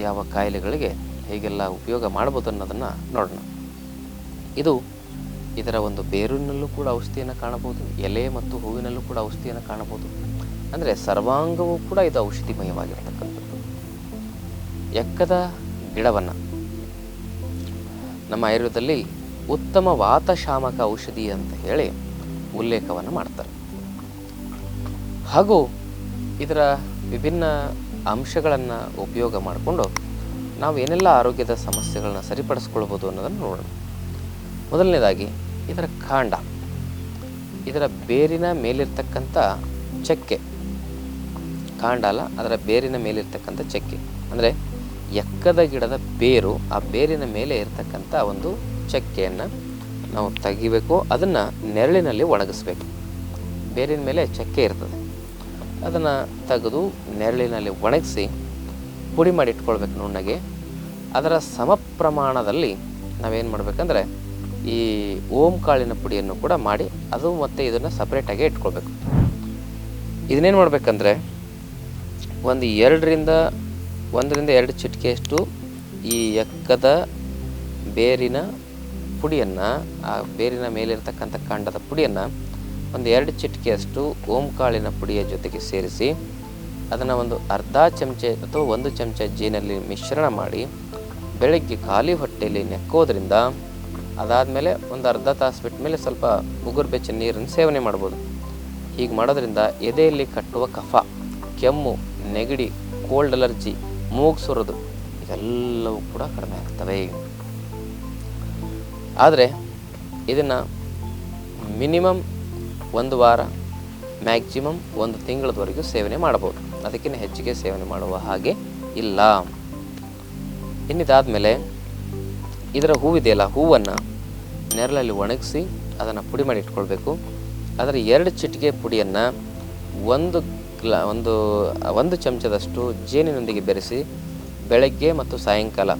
ಯಾವ ಕಾಯಿಲೆಗಳಿಗೆ ಹೇಗೆಲ್ಲ ಉಪಯೋಗ ಮಾಡ್ಬೋದು ಅನ್ನೋದನ್ನು ನೋಡೋಣ. ಇದು ಇದರ ಒಂದು ಬೇರಿನಲ್ಲೂ ಕೂಡ ಔಷಧಿಯನ್ನು ಕಾಣಬಹುದು, ಎಲೆ ಮತ್ತು ಹೂವಿನಲ್ಲೂ ಕೂಡ ಔಷಧಿಯನ್ನು ಕಾಣಬಹುದು. ಅಂದರೆ ಸರ್ವಾಂಗವೂ ಕೂಡ ಇದು ಔಷಧಿಮಯವಾಗಿರ್ತಕ್ಕಂಥದ್ದು. ಎಕ್ಕದ ಗಿಡವನ್ನು ನಮ್ಮ ಆಯುರ್ವೇದದಲ್ಲಿ ಉತ್ತಮ ವಾತಶಾಮಕ ಔಷಧಿ ಅಂತ ಹೇಳಿ ಉಲ್ಲೇಖವನ್ನು ಮಾಡ್ತಾರೆ. ಹಾಗೂ ಇದರ ವಿಭಿನ್ನ ಅಂಶಗಳನ್ನು ಉಪಯೋಗ ಮಾಡಿಕೊಂಡು ನಾವು ಏನೆಲ್ಲ ಆರೋಗ್ಯದ ಸಮಸ್ಯೆಗಳನ್ನ ಸರಿಪಡಿಸ್ಕೊಳ್ಬೋದು ಅನ್ನೋದನ್ನು ನೋಡೋಣ. ಮೊದಲನೇದಾಗಿ, ಇದರ ಕಾಂಡ. ಇದರ ಬೇರಿನ ಮೇಲಿರ್ತಕ್ಕಂಥ ಚಕ್ಕೆ. ಕಾಂಡ ಅಲ್ಲ, ಅದರ ಬೇರಿನ ಮೇಲಿರ್ತಕ್ಕಂಥ ಚಕ್ಕೆ. ಅಂದರೆ ಎಕ್ಕದ ಗಿಡದ ಬೇರು ಆ ಬೇರಿನ ಮೇಲೆ ಇರತಕ್ಕಂಥ ಒಂದು ಚಕ್ಕೆಯನ್ನು ನಾವು ತೆಗಿಬೇಕು, ಅದನ್ನು ನೆರಳಿನಲ್ಲಿ ಒಣಗಿಸ್ಬೇಕು. ಬೇರಿನ ಮೇಲೆ ಚಕ್ಕೆ ಇರ್ತದೆ. ಅದನ್ನು ತೆಗೆದು ನೆರಳಿನಲ್ಲಿ ಒಣಗಿಸಿ ಪುಡಿ ಮಾಡಿ ಇಟ್ಕೊಳ್ಬೇಕು ನುಣ್ಣಗೆ. ಅದರ ಸಮ ಪ್ರಮಾಣದಲ್ಲಿ ನಾವೇನು ಮಾಡಬೇಕಂದ್ರೆ ಈ ಓಂ ಕಾಳಿನ ಪುಡಿಯನ್ನು ಕೂಡ ಮಾಡಿ ಅದು ಮತ್ತು ಇದನ್ನು ಸಪ್ರೇಟಾಗಿ ಇಟ್ಕೊಳ್ಬೇಕು. ಇದನ್ನೇನು ಮಾಡಬೇಕಂದ್ರೆ ಒಂದು ಎರಡರಿಂದ, ಒಂದರಿಂದ ಎರಡು ಚಿಟಿಕೆಯಷ್ಟು ಈ ಎಕ್ಕದ ಬೇರಿನ ಪುಡಿಯನ್ನು, ಆ ಬೇರಿನ ಮೇಲಿರ್ತಕ್ಕಂಥ ಕಾಂಡದ ಪುಡಿಯನ್ನು ಒಂದು ಎರಡು ಚಿಟಿಕೆಯಷ್ಟು ಓಂಕಾಳಿನ ಪುಡಿಯ ಜೊತೆಗೆ ಸೇರಿಸಿ, ಅದನ್ನು ಒಂದು ಅರ್ಧ ಚಮಚೆ ಅಥವಾ ಒಂದು ಚಮಚ ಜೀನಲ್ಲಿ ಮಿಶ್ರಣ ಮಾಡಿ ಬೆಳಗ್ಗೆ ಖಾಲಿ ಹೊಟ್ಟೆಯಲ್ಲಿ ನೆಕ್ಕೋದ್ರಿಂದ ಅದಾದಮೇಲೆ ಒಂದು ಅರ್ಧ ತಾಸು ಬಿಟ್ಟ ಮೇಲೆ ಸ್ವಲ್ಪ ಉಗುರು ಬೆಚ್ಚ ನೀರನ್ನು ಸೇವನೆ ಮಾಡ್ಬೋದು. ಹೀಗೆ ಮಾಡೋದ್ರಿಂದ ಎದೆಯಲ್ಲಿ ಕಟ್ಟುವ ಕಫ, ಕೆಮ್ಮು, ನೆಗಡಿ, ಕೋಲ್ಡ್ ಅಲರ್ಜಿ, ಮೂಗು ಸುರೋದು ಇವೆಲ್ಲವೂ ಕೂಡ ಕಡಿಮೆ ಆಗ್ತವೆ. ಆದರೆ ಇದನ್ನು ಮಿನಿಮಮ್ ಒಂದು ವಾರ, ಮ್ಯಾಕ್ಸಿಮಮ್ ಒಂದು ತಿಂಗಳದವರೆಗೂ ಸೇವನೆ ಮಾಡ್ಬೋದು. ಅದಕ್ಕಿಂತ ಹೆಚ್ಚಿಗೆ ಸೇವನೆ ಮಾಡುವ ಹಾಗೆ ಇಲ್ಲ. ಇನ್ನಿದಾದಮೇಲೆ ಇದರ ಹೂವಿದೆಯಲ್ಲ, ಹೂವನ್ನು ನೆರಳಲ್ಲಿ ಒಣಗಿಸಿ ಅದನ್ನು ಪುಡಿ ಮಾಡಿ ಇಟ್ಕೊಳ್ಬೇಕು. ಅದರ ಎರಡು ಚಿಟಿಕೆ ಪುಡಿಯನ್ನು ಒಂದು ಗ್ಲಾ, ಒಂದು ಒಂದು ಚಮಚದಷ್ಟು ಜೇನಿನೊಂದಿಗೆ ಬೆರೆಸಿ ಬೆಳಗ್ಗೆ ಮತ್ತು ಸಾಯಂಕಾಲ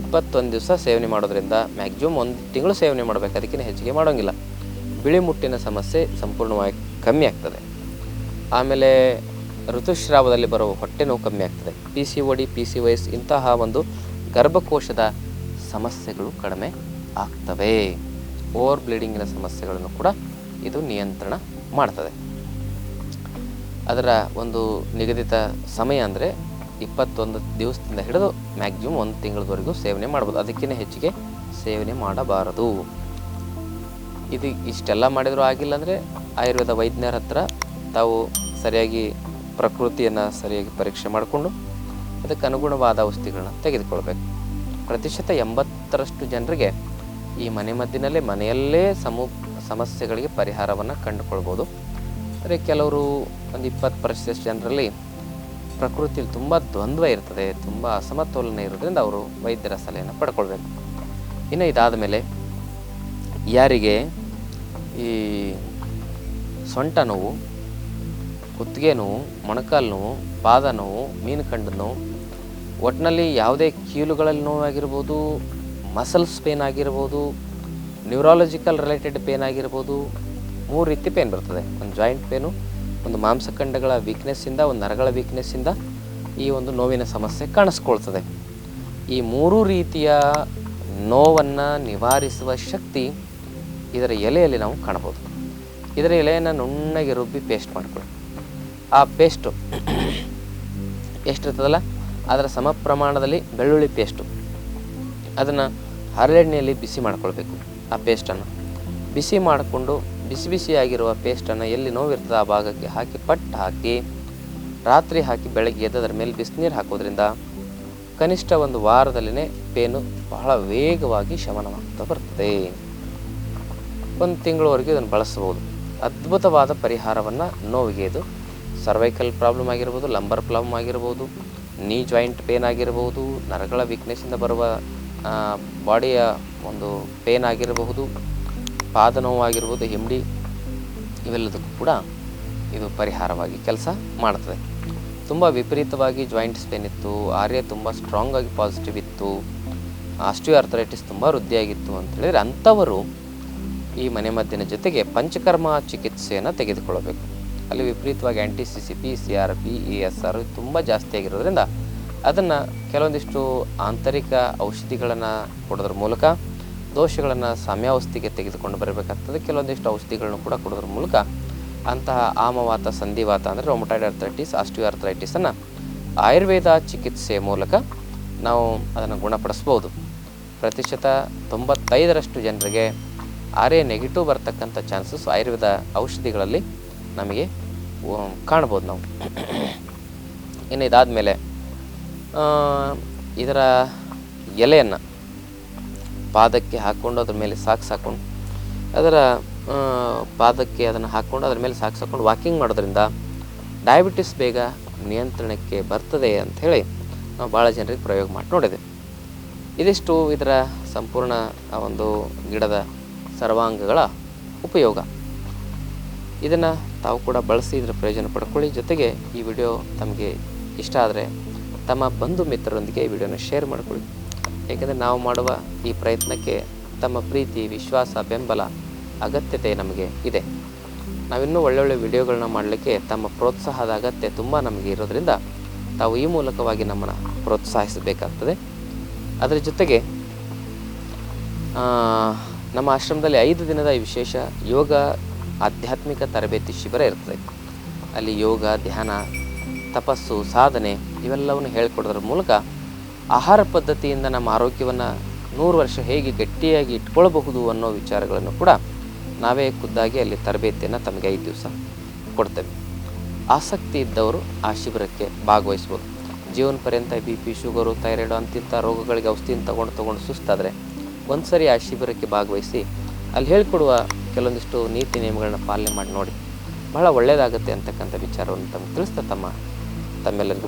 ಇಪ್ಪತ್ತೊಂದು ದಿವಸ ಸೇವನೆ ಮಾಡೋದ್ರಿಂದ ಮ್ಯಾಕ್ಸಿಮಮ್ ಒಂದು ತಿಂಗಳು ಸೇವನೆ ಮಾಡಬೇಕು ಅದಕ್ಕಿಂತ ಹೆಚ್ಚಿಗೆ ಮಾಡೋಂಗಿಲ್ಲ. ಬಿಳಿ ಮುಟ್ಟಿನ ಸಮಸ್ಯೆ ಸಂಪೂರ್ಣವಾಗಿ ಕಮ್ಮಿ ಆಗ್ತದೆ. ಆಮೇಲೆ ಋತುಸ್ರಾವದಲ್ಲಿ ಬರುವ ಹೊಟ್ಟೆ ನೋವು ಕಮ್ಮಿ ಆಗ್ತದೆ. P C O D P C wise ಇಂತಹ ಒಂದು ಗರ್ಭಕೋಶದ ಸಮಸ್ಯೆಗಳು ಕಡಿಮೆ ಆಗ್ತವೆ. ಓವರ್ ಬ್ಲೀಡಿಂಗಿನ ಸಮಸ್ಯೆಗಳನ್ನು ಕೂಡ ಇದು ನಿಯಂತ್ರಣ ಮಾಡ್ತದೆ. ಅದರ ಒಂದು ನಿಗದಿತ ಸಮಯ ಅಂದರೆ ಇಪ್ಪತ್ತೊಂದು ದಿವಸದಿಂದ ಹಿಡಿದು ಮ್ಯಾಕ್ಸಿಮಮ್ ಒಂದು ತಿಂಗಳವರೆಗೂ ಸೇವನೆ ಮಾಡ್ಬೋದು. ಅದಕ್ಕಿಂತ ಹೆಚ್ಚಿಗೆ ಸೇವನೆ ಮಾಡಬಾರದು. ಇದು ಇಷ್ಟೆಲ್ಲ ಮಾಡಿದರೂ ಆಗಿಲ್ಲ ಅಂದರೆ ಆಯುರ್ವೇದ ವೈದ್ಯರ ಹತ್ರ ತಾವು ಸರಿಯಾಗಿ ಪ್ರಕೃತಿಯನ್ನು ಸರಿಯಾಗಿ ಪರೀಕ್ಷೆ ಮಾಡಿಕೊಂಡು ಅದಕ್ಕೆ ಅನುಗುಣವಾದ ಔಷಧಿಗಳನ್ನ ತೆಗೆದುಕೊಳ್ಬೇಕು. ಪ್ರತಿಶತ ಎಂಬತ್ತರಷ್ಟು ಜನರಿಗೆ ಈ ಮನೆ ಮದ್ದಿನಲ್ಲೇ, ಮನೆಯಲ್ಲೇ ಸಮೂ, ಸಮಸ್ಯೆಗಳಿಗೆ ಪರಿಹಾರವನ್ನು ಕಂಡುಕೊಳ್ಬೋದು. ಆದರೆ ಕೆಲವರು ಒಂದು ಇಪ್ಪತ್ತು ಪ್ರತಿಶತ ಜನರಲ್ಲಿ ಪ್ರಕೃತಿಯಲ್ಲಿ ತುಂಬ ದ್ವಂದ್ವ ಇರ್ತದೆ, ತುಂಬ ಅಸಮತೋಲನ ಇರೋದ್ರಿಂದ ಅವರು ವೈದ್ಯರ ಸಲಹೆಯನ್ನು ಪಡ್ಕೊಳ್ಬೇಕು. ಇನ್ನು ಇದಾದ ಮೇಲೆ ಯಾರಿಗೆ ಈ ಸೊಂಟ ನೋವು ಕುತ್ತಿಗೆ ನೋವು, ಮೊಣಕಾಲು ನೋವು, ಪಾದ ನೋವು, ಮೀನುಕಂಡು ನೋವು. ಒಟ್ಟಿನಲ್ಲಿ ಯಾವುದೇ ಕೀಲುಗಳಲ್ಲಿ ನೋವಾಗಿರ್ಬೋದು ಮಸಲ್ಸ್ ಪೇನ್ ಆಗಿರ್ಬೋದು ನ್ಯೂರಾಲಜಿಕಲ್ ರಿಲೇಟೆಡ್ ಪೇನ್ ಆಗಿರ್ಬೋದು, ಮೂರು ರೀತಿ ಪೇನ್ ಬರ್ತದೆ. ಒಂದು ಜಾಯಿಂಟ್ ಪೇನು ಒಂದು ಮಾಂಸಖಂಡಗಳ ವೀಕ್ನೆಸ್ಸಿಂದ ಒಂದು ನರಗಳ ವೀಕ್ನೆಸ್ಸಿಂದ ಈ ಒಂದು ನೋವಿನ ಸಮಸ್ಯೆ ಕಾಣಿಸ್ಕೊಳ್ತದೆ. ಈ ಮೂರು ರೀತಿಯ ನೋವನ್ನು ನಿವಾರಿಸುವ ಶಕ್ತಿ ಇದರ ಎಲೆಯಲ್ಲಿ ನಾವು ಕಾಣ್ಬೋದು ಇದರ ಎಲೆಯನ್ನು ನುಣ್ಣಗೆ ರುಬ್ಬಿ ಪೇಸ್ಟ್ ಮಾಡ್ಕೊಳ್ಳಿ. ಆ ಪೇಸ್ಟು. ಎಷ್ಟಿರ್ತದಲ್ಲ? ಅದರ ಸಮ ಪ್ರಮಾಣದಲ್ಲಿ ಬೆಳ್ಳುಳ್ಳಿ ಪೇಸ್ಟು. ಅದನ್ನು ಹರಳೆಣ್ಣೆಯಲ್ಲಿ ಬಿಸಿ ಮಾಡ್ಕೊಳ್ಬೇಕು ಆ ಪೇಸ್ಟನ್ನು. ಬಿಸಿ ಮಾಡಿಕೊಂಡು ಬಿಸಿ ಬಿಸಿಯಾಗಿರುವ ಪೇಸ್ಟನ್ನು ಎಲ್ಲಿ ನೋವಿರ್ತದೆ ಆ ಭಾಗಕ್ಕೆ ಹಾಕಿ ಪಟ್ಟು ಹಾಕಿ ರಾತ್ರಿ ಹಾಕಿ ಬೆಳಗ್ಗೆ ಎದ್ದು ಅದರ ಮೇಲೆ ಬಿಸಿನೀರು ಹಾಕೋದ್ರಿಂದ ಕನಿಷ್ಠ ಒಂದು ವಾರದಲ್ಲಿನೇ ಪೇನು ಬಹಳ ವೇಗವಾಗಿ ಶಮನವಾಗ್ತಾ ಬರ್ತದೆ. ಒಂದು ತಿಂಗಳವರೆಗೆ ಇದನ್ನು ಬಳಸ್ಬೋದು. ಅದ್ಭುತವಾದ ಪರಿಹಾರವನ್ನು ನೋವಿಗೆ ಇದು ಸರ್ವೈಕಲ್ ಪ್ರಾಬ್ಲಮ್ ಆಗಿರ್ಬೋದು ಲಂಬರ್ ಪ್ರಾಬ್ಲಮ್ ಆಗಿರ್ಬೋದು ನೀ ಜಾಯಿಂಟ್ ಪೇನ್ ಆಗಿರಬಹುದು ನರಗಳ ವೀಕ್ನೆಸ್ಸಿಂದ ಬರುವ ಬಾಡಿಯ ಒಂದು ಪೇನ್ ಆಗಿರಬಹುದು, ಪಾದ ನೋವಾಗಿರ್ಬೋದು ಹಿಂಡಿ ಇವೆಲ್ಲದಕ್ಕೂ ಕೂಡ ಇದು ಪರಿಹಾರವಾಗಿ ಕೆಲಸ ಮಾಡ್ತದೆ. ತುಂಬ ವಿಪರೀತವಾಗಿ ಜಾಯಿಂಟ್ಸ್ ಪೇನ್ ಇತ್ತು, ಆರ್ಯ ತುಂಬ ಸ್ಟ್ರಾಂಗ್ ಆಗಿ ಪಾಸಿಟಿವ್ ಇತ್ತು ಆಸ್ಟಿಯೋ ಆರ್ಥರೈಟಿಸ್ ತುಂಬ ವೃದ್ಧಿಯಾಗಿತ್ತು ಅಂತ ಹೇಳಿದರೆ ಅಂಥವರು ಈ ಮನೆಮದ್ದಿನ ಜೊತೆಗೆ ಪಂಚಕರ್ಮ ಚಿಕಿತ್ಸೆಯನ್ನು ತೆಗೆದುಕೊಳ್ಳಬೇಕು. ಅಲ್ಲಿ ವಿಪರೀತವಾಗಿ anti C C P C R P E S R ತುಂಬ ಜಾಸ್ತಿ ಆಗಿರೋದ್ರಿಂದ ಅದನ್ನು ಕೆಲವೊಂದಿಷ್ಟು ಆಂತರಿಕ ಔಷಧಿಗಳನ್ನು ಕೊಡೋದ್ರ ಮೂಲಕ, ದೋಷಗಳನ್ನು ಸಾಮ್ಯಾವಸ್ಥೆಗೆ ತೆಗೆದುಕೊಂಡು ಬರಬೇಕಾಗ್ತದೆ. ಕೆಲವೊಂದಿಷ್ಟು ಔಷಧಿಗಳನ್ನು ಕೂಡ ಕೊಡೋದ್ರ ಮೂಲಕ ಅಂತಹ ಆಮವಾತ, ಸಂಧಿವಾತ ಅಂದರೆ ರೊಮಟೈಡ್ ಆರ್ಥರೈಟಿಸ್ ಆಸ್ಟಿಯೋ ಅರ್ಥೈಟಿಸನ್ನು ಆಯುರ್ವೇದ ಚಿಕಿತ್ಸೆ ಮೂಲಕ ನಾವು ಅದನ್ನು ಗುಣಪಡಿಸ್ಬೋದು. ಪ್ರತಿಶತ ತೊಂಬತ್ತೈದರಷ್ಟು ಜನರಿಗೆ ಆರ್ ನೆಗೆಟಿವ್ ಬರ್ತಕ್ಕಂಥ ಚಾನ್ಸಸ್ ಆಯುರ್ವೇದ ಔಷಧಿಗಳಲ್ಲಿ ನಮಗೆ ಕಾಣ್ಬೋದು ನಾವು. ಇನ್ನು ಇದಾದಮೇಲೆ ಇದರ ಎಲೆಯನ್ನು ಪಾದಕ್ಕೆ ಹಾಕ್ಕೊಂಡು ಅದ್ರ ಮೇಲೆ ಸಾಕ್ಸ್ ಹಾಕ್ಕೊಂಡು, ಅದರ ಪಾದಕ್ಕೆ ಅದನ್ನು ಹಾಕ್ಕೊಂಡು ಅದ್ರ ಮೇಲೆ ಸಾಕ್ಸ್ ಹಾಕ್ಕೊಂಡು ವಾಕಿಂಗ್ ಮಾಡೋದ್ರಿಂದ ಡಯಾಬಿಟಿಸ್ ಬೇಗ ನಿಯಂತ್ರಣಕ್ಕೆ ಬರ್ತದೆ ಅಂಥೇಳಿ ನಾವು ಭಾಳ ಜನರಿಗೆ ಪ್ರಯೋಗ ಮಾಡಿ ನೋಡಿದೆ ಇದಿಷ್ಟು ಇದರ ಸಂಪೂರ್ಣ ಆ ಒಂದು ಗಿಡದ ಸರ್ವಾಂಗಗಳ ಉಪಯೋಗ. ಇದನ್ನು ತಾವು ಕೂಡ ಬಳಸಿ ಇದರ ಪ್ರಯೋಜನ ಪಡ್ಕೊಳ್ಳಿ. ಜೊತೆಗೆ ಈ ವಿಡಿಯೋ ತಮಗೆ ಇಷ್ಟ ಆದರೆ ತಮ್ಮ ಬಂಧು ಮಿತ್ರರೊಂದಿಗೆ ಈ ವಿಡಿಯೋನ ಶೇರ್ ಮಾಡಿಕೊಳ್ಳಿ. ಏಕೆಂದರೆ ನಾವು ಮಾಡುವ ಈ ಪ್ರಯತ್ನಕ್ಕೆ ತಮ್ಮ ಪ್ರೀತಿ, ವಿಶ್ವಾಸ, ಬೆಂಬಲ, ಅಗತ್ಯತೆ ನಮಗೆ ಇದೆ. ನಾವಿನ್ನೂ ಒಳ್ಳೊಳ್ಳೆ ವಿಡಿಯೋಗಳನ್ನ ಮಾಡಲಿಕ್ಕೆ ತಮ್ಮ ಪ್ರೋತ್ಸಾಹದ ಅಗತ್ಯ ತುಂಬ ನಮಗೆ ಇರೋದ್ರಿಂದ ತಾವು ಈ ಮೂಲಕವಾಗಿ ನಮ್ಮನ್ನು ಪ್ರೋತ್ಸಾಹಿಸಬೇಕಾಗ್ತದೆ. ಅದರ ಜೊತೆಗೆ ನಮ್ಮ ಆಶ್ರಮದಲ್ಲಿ ಐದು ದಿನದ ವಿಶೇಷ ಯೋಗ ಆಧ್ಯಾತ್ಮಿಕ ತರಬೇತಿ ಶಿಬಿರ ಇರ್ತದೆ. ಅಲ್ಲಿ ಯೋಗ, ಧ್ಯಾನ, ತಪಸ್ಸು, ಸಾಧನೆ ಇವೆಲ್ಲವನ್ನು ಹೇಳಿಕೊಡೋದ್ರ ಮೂಲಕ ಆಹಾರ ಪದ್ಧತಿಯಿಂದ ನಮ್ಮ ಆರೋಗ್ಯವನ್ನು ನೂರು ವರ್ಷ ಹೇಗೆ ಗಟ್ಟಿಯಾಗಿ ಇಟ್ಕೊಳ್ಬಹುದು ಅನ್ನೋ ವಿಚಾರಗಳನ್ನು ಕೂಡ ನಾವೇ ಖುದ್ದಾಗಿ ಅಲ್ಲಿ ತರಬೇತಿಯನ್ನು ತಮಗೆ ಐದು ದಿವಸ ಕೊಡ್ತೇವೆ. ಆಸಕ್ತಿ ಇದ್ದವರು ಆ ಶಿಬಿರಕ್ಕೆ ಭಾಗವಹಿಸ್ಬೋದು. ಜೀವನ ಪರ್ಯಂತ ಬಿ ಪಿ, ಶುಗರು, ಥೈರಾಯ್ಡು ಅಂತಿಂಥ ರೋಗಗಳಿಗೆ ಔಷಧಿಯನ್ನು ತಗೊಂಡು ತಗೊಂಡು ಸುಸ್ತಾದರೆ ಒಂದು ಸರಿ ಆ ಶಿಬಿರಕ್ಕೆ ಭಾಗವಹಿಸಿ ಅಲ್ಲಿ ಹೇಳಿಕೊಡುವ ಕೆಲವೊಂದಿಷ್ಟು ನೀತಿ ನಿಯಮಗಳನ್ನ ಪಾಲನೆ ಮಾಡಿ ನೋಡಿ. ಬಹಳ ಒಳ್ಳೆಯದಾಗುತ್ತೆ ಅಂತಕ್ಕಂಥ ವಿಚಾರವನ್ನು ತಮ್ಗೆ ತಿಳಿಸ್ತಾ ತಮ್ಮ ತಮ್ಮೆಲ್ಲರಿಗೂ